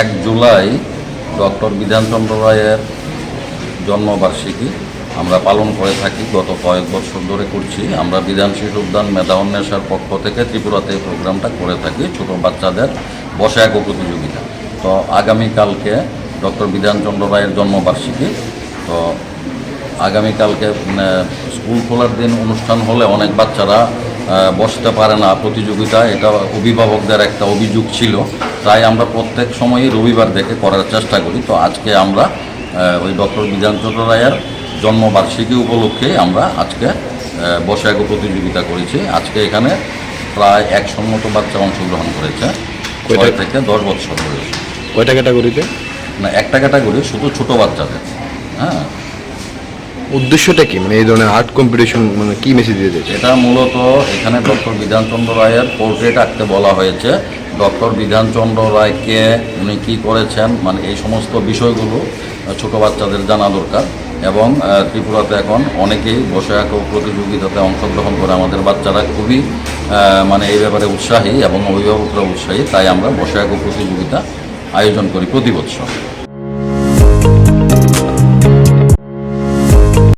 এক জুলাই ডক্টর বিধানচন্দ্র রায়ের জন্মবার্ষিকী আমরা পালন করে থাকি। গত কয়েক বছর ধরে করছি। আমরা বিধান শিশু উদ্যান মেধা উন্মেষের পক্ষ থেকে ত্রিপুরাতে প্রোগ্রামটা করে থাকি, ছোট বাচ্চাদের বসে এক প্রতিযোগিতা। তো আগামীকালকে ডক্টর বিধানচন্দ্র রায়ের জন্মবার্ষিকী। তো আগামীকালকে স্কুল খোলার দিন অনুষ্ঠান হলে অনেক বাচ্চারা বসতে পারে না প্রতিযোগিতা। এটা অভিভাবকদের একটা অভিযোগ ছিল। তাই আমরা প্রত্যেক সময়ই রবিবার দেখে করার চেষ্টা করি। তো আজকে আমরা ওই ডক্টর বিধানচন্দ্র রায়ের জন্মবার্ষিকী উপলক্ষে আমরা আজকে বসাগো প্রতিযোগিতা করেছি। আজকে এখানে প্রায় একশোর মতো বাচ্চা অংশগ্রহণ করেছে? ছয় থেকে দশ বছর বয়স। কয়টা ক্যাটাগরিতে? না একটা ক্যাটাগরি শুধু ছোটো বাচ্চাদের। হ্যাঁ? উদ্দেশ্যটা কি? মানে এই ধরনের আর্ট কম্পিটিশন মানে কি মেসেজ দিয়ে দিয়েছে? এটা মূলত এখানে ডক্টর বিধানচন্দ্র রায়ের পোর্ট্রেট আঁকতে বলা হয়েছে। ডক্টর বিধানচন্দ্র রায়কে উনি কী করেছেন? মানে এই সমস্ত বিষয়গুলো ছোট বাচ্চাদের জানা দরকার। এবং ত্রিপুরাতে এখন অনেকেই বসে আঁকো প্রতিযোগিতাতে অংশগ্রহণ করে। আমাদের বাচ্চারা খুবই মানে এই ব্যাপারে উৎসাহী এবং অভিভাবকরা উৎসাহী। তাই আমরা বসে আঁকো প্রতিযোগিতা আয়োজন করি প্রতি বছর।